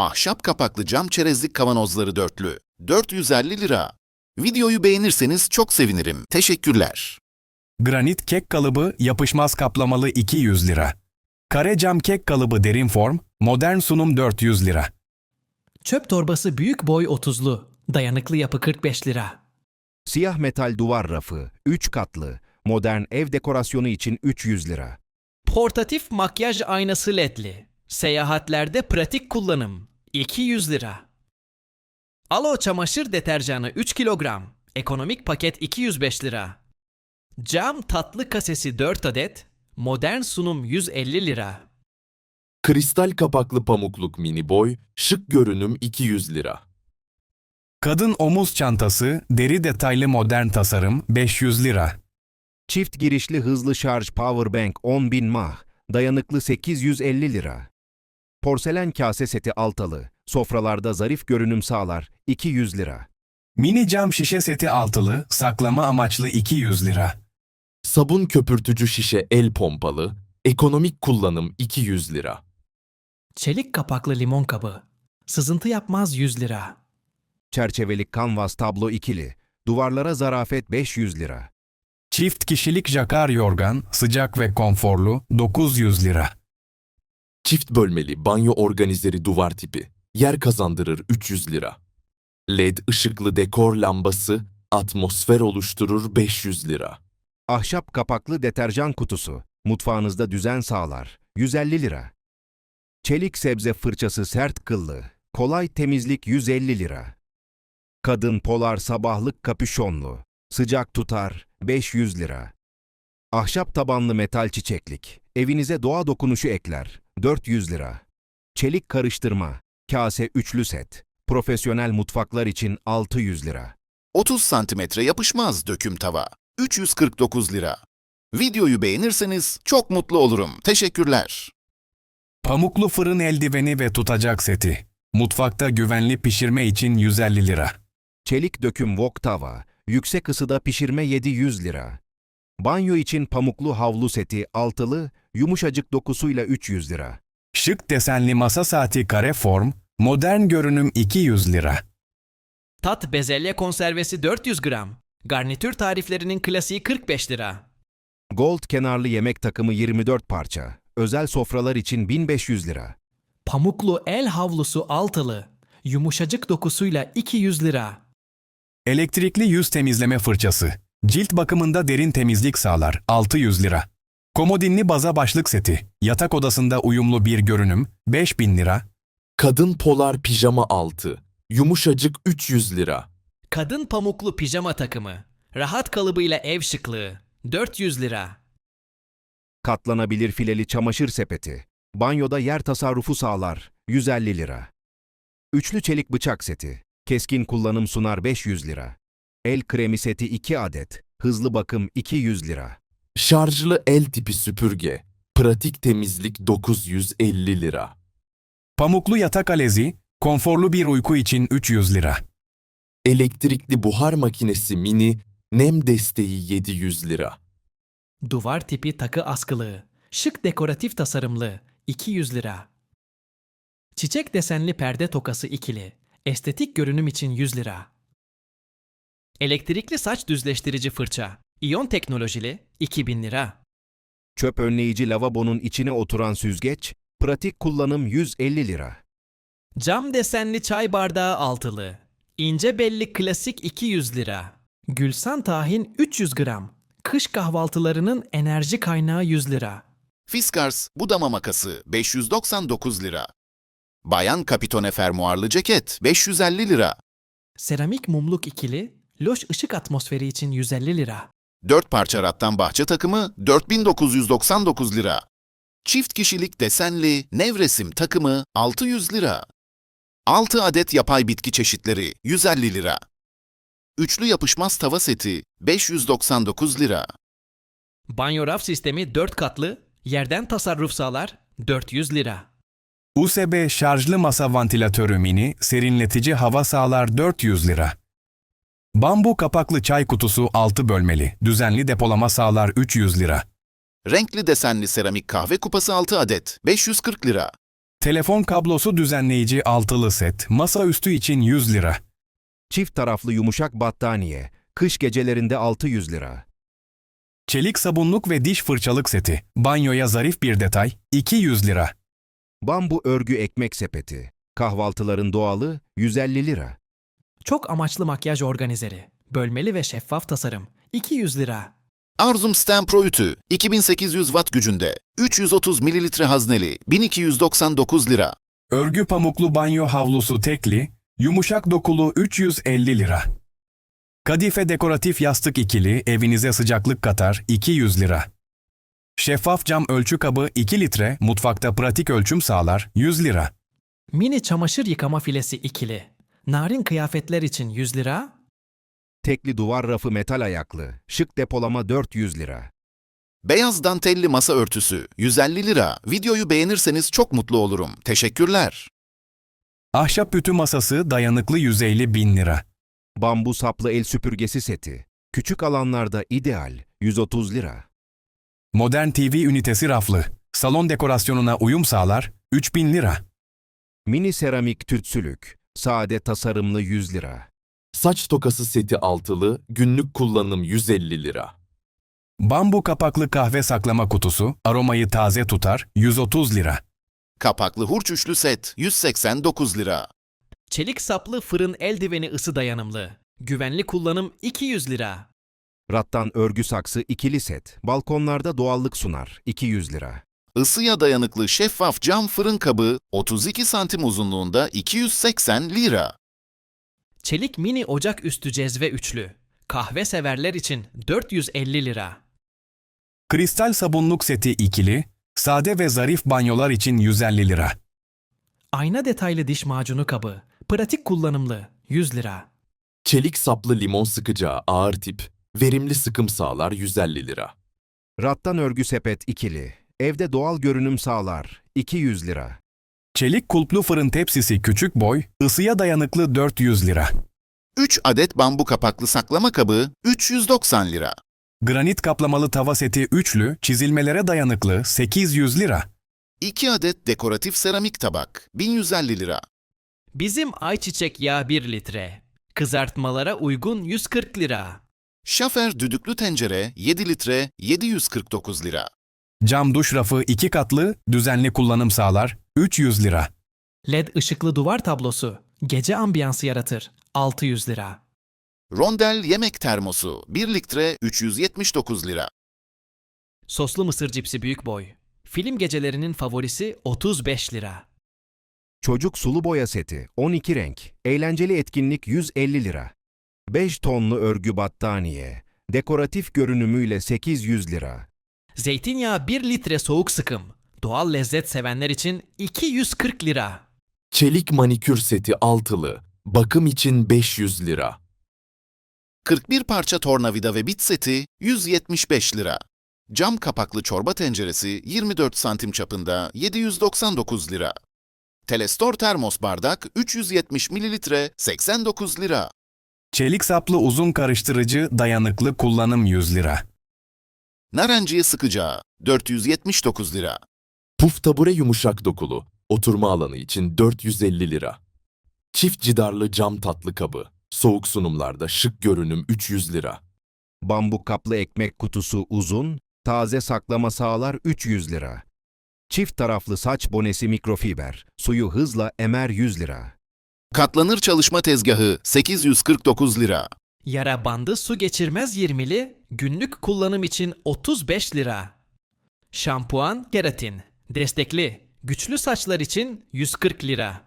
Ahşap kapaklı cam çerezlik kavanozları dörtlü. 450 lira. Videoyu beğenirseniz çok sevinirim. Teşekkürler. Granit kek kalıbı yapışmaz kaplamalı 200 lira. Kare cam kek kalıbı derin form, modern sunum 400 lira. Çöp torbası büyük boy 30'lu. Dayanıklı yapı 45 lira. Siyah metal duvar rafı, 3 katlı, modern ev dekorasyonu için 300 lira. Portatif makyaj aynası ledli. Seyahatlerde pratik kullanım. 200 lira. Alo çamaşır deterjanı 3 kilogram. Ekonomik paket 205 lira. Cam tatlı kasesi 4 adet. Modern sunum 150 lira. Kristal kapaklı pamukluk mini boy, şık görünüm 200 lira. Kadın omuz çantası, deri detaylı modern tasarım 500 lira. Çift girişli hızlı şarj powerbank 10.000 mah, dayanıklı 850 lira. Porselen kase seti altalı, sofralarda zarif görünüm sağlar 200 lira. Mini cam şişe seti altılı, saklama amaçlı 200 lira. Sabun köpürtücü şişe el pompalı, ekonomik kullanım 200 lira. Çelik kapaklı limon kabı. Sızıntı yapmaz 100 lira. Çerçevelik kanvas tablo ikili, duvarlara zarafet 500 lira. Çift kişilik jakar yorgan, sıcak ve konforlu 900 lira. Çift bölmeli banyo organizeri duvar tipi, yer kazandırır 300 lira. LED ışıklı dekor lambası, atmosfer oluşturur 500 lira. Ahşap kapaklı deterjan kutusu, mutfağınızda düzen sağlar 150 lira. Çelik sebze fırçası sert kıllı, kolay temizlik 150 lira. Kadın polar sabahlık kapüşonlu, sıcak tutar 500 lira. Ahşap tabanlı metal çiçeklik, evinize doğa dokunuşu ekler 400 lira. Çelik karıştırma, kase üçlü set, profesyonel mutfaklar için 600 lira. 30 santimetre yapışmaz döküm tava. 349 lira. Videoyu beğenirseniz çok mutlu olurum. Teşekkürler. Pamuklu fırın eldiveni ve tutacak seti. Mutfakta güvenli pişirme için 150 lira. Çelik döküm wok tava, yüksek ısıda pişirme 700 lira. Banyo için pamuklu havlu seti altılı, yumuşacık dokusuyla 300 lira. Şık desenli masa saati kare form, modern görünüm 200 lira. Tat bezelye konservesi 400 gram. Garnitür tariflerinin klasiği 45 lira. Gold kenarlı yemek takımı 24 parça, özel sofralar için 1500 lira. Pamuklu el havlusu altılı. Yumuşacık dokusuyla 200 lira. Elektrikli yüz temizleme fırçası. Cilt bakımında derin temizlik sağlar 600 lira. Komodinli baza başlık seti. Yatak odasında uyumlu bir görünüm 5000 lira. Kadın polar pijama altı, yumuşacık 300 lira. Kadın pamuklu pijama takımı. Rahat kalıbıyla ev şıklığı. 400 lira. Katlanabilir fileli çamaşır sepeti, banyoda yer tasarrufu sağlar 150 lira. Üçlü çelik bıçak seti, keskin kullanım sunar 500 lira. El kremi seti 2 adet, hızlı bakım 200 lira. Şarjlı el tipi süpürge, pratik temizlik 950 lira. Pamuklu yatak alezi, konforlu bir uyku için 300 lira. Elektrikli buhar makinesi mini, nem desteği 700 lira. Duvar tipi takı askılığı. Şık dekoratif tasarımlı. 200 lira. Çiçek desenli perde tokası ikili. Estetik görünüm için 100 lira. Elektrikli saç düzleştirici fırça. İyon teknolojili 2000 lira. Çöp önleyici lavabonun içine oturan süzgeç, pratik kullanım 150 lira. Cam desenli çay bardağı altılı. İnce belli klasik 200 lira. Gülsan tahin 300 gram. Kış kahvaltılarının enerji kaynağı 100 lira. Fiskars budama makası 599 lira. Bayan kapitone fermuarlı ceket 550 lira. Seramik mumluk ikili, loş ışık atmosferi için 150 lira. 4 parça rattan bahçe takımı 4999 lira. Çift kişilik desenli nevresim takımı 600 lira. 6 adet yapay bitki çeşitleri 150 lira. Üçlü yapışmaz tava seti 599 lira. Banyo raf sistemi 4 katlı, yerden tasarruf sağlar 400 lira. USB şarjlı masa vantilatörü mini, serinletici hava sağlar 400 lira. Bambu kapaklı çay kutusu 6 bölmeli, düzenli depolama sağlar 300 lira. Renkli desenli seramik kahve kupası 6 adet 540 lira. Telefon kablosu düzenleyici altılı set, masaüstü için 100 lira. Çift taraflı yumuşak battaniye, kış gecelerinde 600 lira. Çelik sabunluk ve diş fırçalık seti, banyoya zarif bir detay, 200 lira. Bambu örgü ekmek sepeti, kahvaltıların doğalı 150 lira. Çok amaçlı makyaj organizeri. Bölmeli ve şeffaf tasarım. 200 lira. Arzum Stem Pro ütü 2800 watt gücünde 330 mililitre hazneli 1299 lira. Örgü pamuklu banyo havlusu tekli, yumuşak dokulu 350 lira. Kadife dekoratif yastık ikili, evinize sıcaklık katar 200 lira. Şeffaf cam ölçü kabı 2 litre, mutfakta pratik ölçüm sağlar 100 lira. Mini çamaşır yıkama filesi ikili. Narin kıyafetler için 100 lira. Tekli duvar rafı metal ayaklı, şık depolama 400 lira. Beyaz dantelli masa örtüsü 150 lira. Videoyu beğenirseniz çok mutlu olurum. Teşekkürler. Ahşap ütü masası dayanıklı 150 bin lira. Bambu saplı el süpürgesi seti, küçük alanlarda ideal 130 lira. Modern TV ünitesi raflı, salon dekorasyonuna uyum sağlar 3000 lira. Mini seramik tütsülük, sade tasarımlı 100 lira. Saç tokası seti altılı, günlük kullanım 150 lira. Bambu kapaklı kahve saklama kutusu, aromayı taze tutar 130 lira. Kapaklı hurç üçlü set 189 lira. Çelik saplı fırın eldiveni ısı dayanımlı. Güvenli kullanım 200 lira. Rattan örgü saksı ikili set, balkonlarda doğallık sunar 200 lira. Isıya dayanıklı şeffaf cam fırın kabı 32 santim uzunluğunda 280 lira. Çelik mini ocak üstü cezve üçlü. Kahve severler için 450 lira. Kristal sabunluk seti ikili, sade ve zarif banyolar için 150 lira. Ayna detaylı diş macunu kabı. Pratik kullanımlı 100 lira. Çelik saplı limon sıkacağı ağır tip, verimli sıkım sağlar 150 lira. Rattan örgü sepet ikili, evde doğal görünüm sağlar 200 lira. Çelik kulplu fırın tepsisi küçük boy, ısıya dayanıklı 400 lira. 3 adet bambu kapaklı saklama kabı 390 lira. Granit kaplamalı tava seti üçlü, çizilmelere dayanıklı 800 lira. 2 adet dekoratif seramik tabak 1150 lira. Bizim ayçiçek yağı 1 litre. Kızartmalara uygun 140 lira. Şafer düdüklü tencere 7 litre 749 lira. Cam duş rafı iki katlı, düzenli kullanım sağlar 300 lira. LED ışıklı duvar tablosu. Gece ambiyansı yaratır 600 lira. Rondel yemek termosu 1 litre 379 lira. Soslu mısır cipsi büyük boy. Film gecelerinin favorisi 35 lira. Çocuk sulu boya seti 12 renk, eğlenceli etkinlik 150 lira. 5 tonlu örgü battaniye, dekoratif görünümüyle 800 lira. Zeytinyağı 1 litre soğuk sıkım. Doğal lezzet sevenler için 240 lira. Çelik manikür seti altılı, bakım için 500 lira. 41 parça tornavida ve bit seti 175 lira. Cam kapaklı çorba tenceresi 24 santim çapında 799 lira. Telestor termos bardak 370 mililitre 89 lira. Çelik saplı uzun karıştırıcı dayanıklı kullanım 100 lira. Narenciye sıkacağı 479 lira. Puf tabure yumuşak dokulu, oturma alanı için 450 lira. Çift cidarlı cam tatlı kabı, soğuk sunumlarda şık görünüm 300 lira. Bambu kaplı ekmek kutusu uzun, taze saklama sağlar 300 lira. Çift taraflı saç bonesi mikrofiber, suyu hızla emer 100 lira. Katlanır çalışma tezgahı 849 lira. Yara bandı su geçirmez 20'li, günlük kullanım için 35 lira. Şampuan keratin, destekli, güçlü saçlar için 140 lira.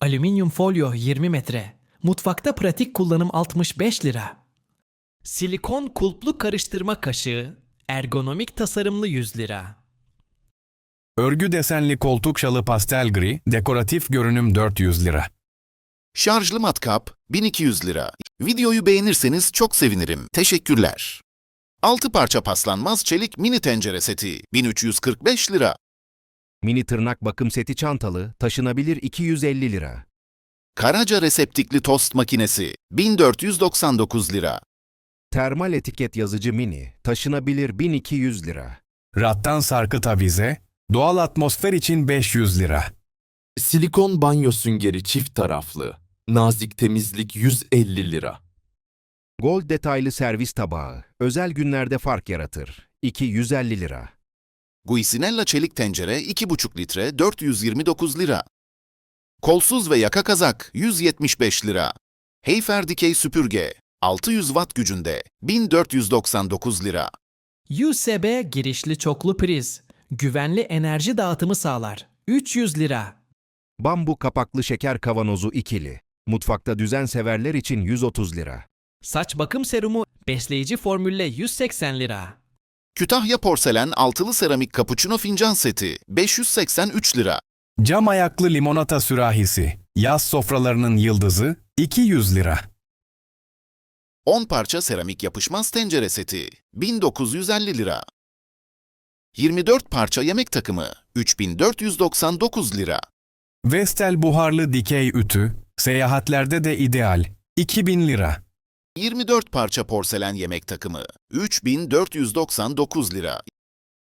Alüminyum folyo 20 metre, mutfakta pratik kullanım 65 lira. Silikon kulplu karıştırma kaşığı, ergonomik tasarımlı 100 lira. Örgü desenli koltuk şalı pastel gri, dekoratif görünüm 400 lira. Şarjlı matkap 1200 lira. Videoyu beğenirseniz çok sevinirim. Teşekkürler. 6 parça paslanmaz çelik mini tencere seti 1345 lira. Mini tırnak bakım seti çantalı, taşınabilir 250 lira. Karaca reseptikli tost makinesi 1499 lira. Termal etiket yazıcı mini, taşınabilir 1200 lira. Rattan sarkıt avize, Doğal atmosfer için 500 lira. Silikon banyo süngeri çift taraflı. Nazik temizlik 150 lira. Gold detaylı servis tabağı. Özel günlerde fark yaratır. 250 lira. Guisinella çelik tencere 2,5 litre 429 lira. Kolsuz ve yaka kazak 175 lira. Heyfer dikey süpürge 600 watt gücünde 1499 lira. USB girişli çoklu priz. Güvenli enerji dağıtımı sağlar. 300 lira. Bambu kapaklı şeker kavanozu ikili. Mutfakta düzen severler için 130 lira. Saç bakım serumu besleyici formülle 180 lira. Kütahya porselen altılı seramik cappuccino fincan seti 583 lira. Cam ayaklı limonata sürahisi. Yaz sofralarının yıldızı 200 lira. 10 parça seramik yapışmaz tencere seti 1950 lira. 24 parça yemek takımı 3499 lira. Vestel buharlı dikey ütü. Seyahatlerde de ideal. 2000 lira. 24 parça porselen yemek takımı 3499 lira.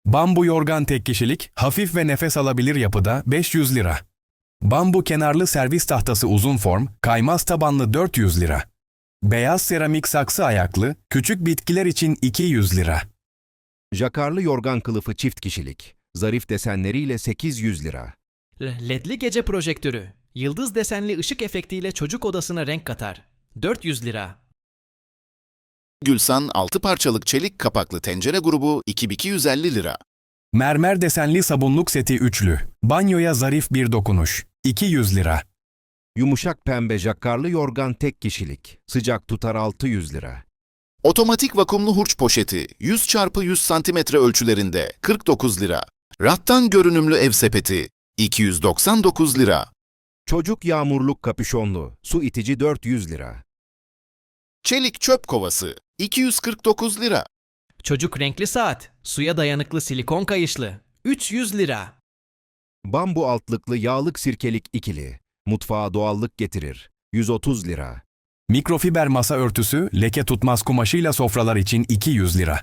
Bambu yorgan tek kişilik, hafif ve nefes alabilir yapıda 500 lira. Bambu kenarlı servis tahtası uzun form, kaymaz tabanlı 400 lira. Beyaz seramik saksı ayaklı, küçük bitkiler için 200 lira. Jakarlı yorgan kılıfı çift kişilik. Zarif desenleriyle 800 lira. LED'li gece projektörü. Yıldız desenli ışık efektiyle çocuk odasına renk katar. 400 lira. Gülsan 6 parçalık çelik kapaklı tencere grubu 2250 lira. Mermer desenli sabunluk seti üçlü. Banyoya zarif bir dokunuş. 200 lira. Yumuşak pembe jakarlı yorgan tek kişilik. Sıcak tutar 600 lira. Otomatik vakumlu hurç poşeti 100 x 100 cm ölçülerinde 49 lira. Rattan görünümlü ev sepeti 299 lira. Çocuk yağmurluk kapüşonlu. Su itici 400 lira. Çelik çöp kovası 249 lira. Çocuk renkli saat. Suya dayanıklı silikon kayışlı. 300 lira. Bambu altlıklı yağlık sirkelik ikili. Mutfağa doğallık getirir. 130 lira. Mikrofiber masa örtüsü, leke tutmaz kumaşıyla sofralar için 200 lira.